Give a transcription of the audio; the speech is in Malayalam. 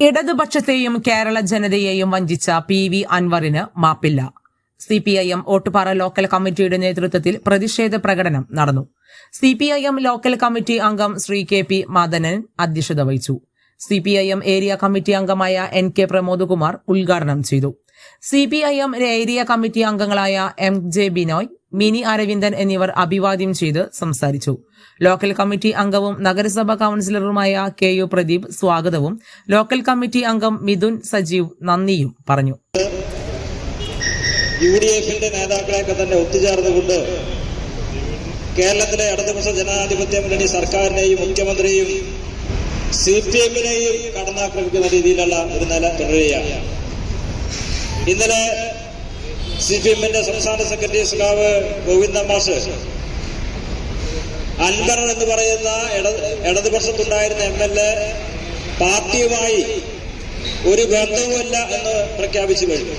ഇടതുപക്ഷത്തെയും കേരള ജനതയെയും വഞ്ചിച്ച പി വി അൻവറിന് മാപ്പില്ല. C P I M Ottupara local കമ്മിറ്റിയുടെ നേതൃത്വത്തിൽ പ്രതിഷേധ പ്രകടനം നടന്നു. C P I M local committee അംഗം ശ്രീ കെ പി മാദനൻ അധ്യക്ഷത വഹിച്ചു. C P I M area committee അംഗമായ എൻ കെ പ്രമോദ്കുമാർ ഉദ്ഘാടനം ചെയ്തു. C P I M area committee അംഗങ്ങളായ എം ജെ ബിനോയ് മിനി അരവിന്ദൻ എന്നിവർ അഭിവാദ്യം ചെയ്ത് സംസാരിച്ചു. ലോക്കൽ കമ്മിറ്റി അംഗവും നഗരസഭാ കൌൺസിലറുമായ കെ യു പ്രദീപ് സ്വാഗതവും. ലോക്കൽ കമ്മിറ്റി അംഗം മിഥുൻ സജീവ് നന്ദിയും പറഞ്ഞു. യു ഡി എഫിന്റെ നേതാക്കളെയൊക്കെ തന്നെ ഒത്തുചേർന്നുകൊണ്ട് കേരളത്തിലെ ഇടതുപക്ഷ ജനാധിപത്യ മുന്നണി സർക്കാരിനെയും മുഖ്യമന്ത്രിയെയും സി പി എമ്മിനെയും കടന്നാക്രമിക്കുന്ന രീതിയിലുള്ള ഒരു നില തുടരുകയാണ്. ഇന്നലെ സി പി എമ്മിന്റെ സംസ്ഥാന സെക്രട്ടറി സഖാവ് ഗോവിന്ദ മാഷ് അൻവർ എന്ന് പറയുന്ന ഇട ഇടതുപക്ഷത്തുണ്ടായിരുന്ന എം എൽ എ പാർട്ടിയുമായി ഒരു ബന്ധവുമല്ല എന്ന് പ്രഖ്യാപിച്ചു കഴിഞ്ഞു.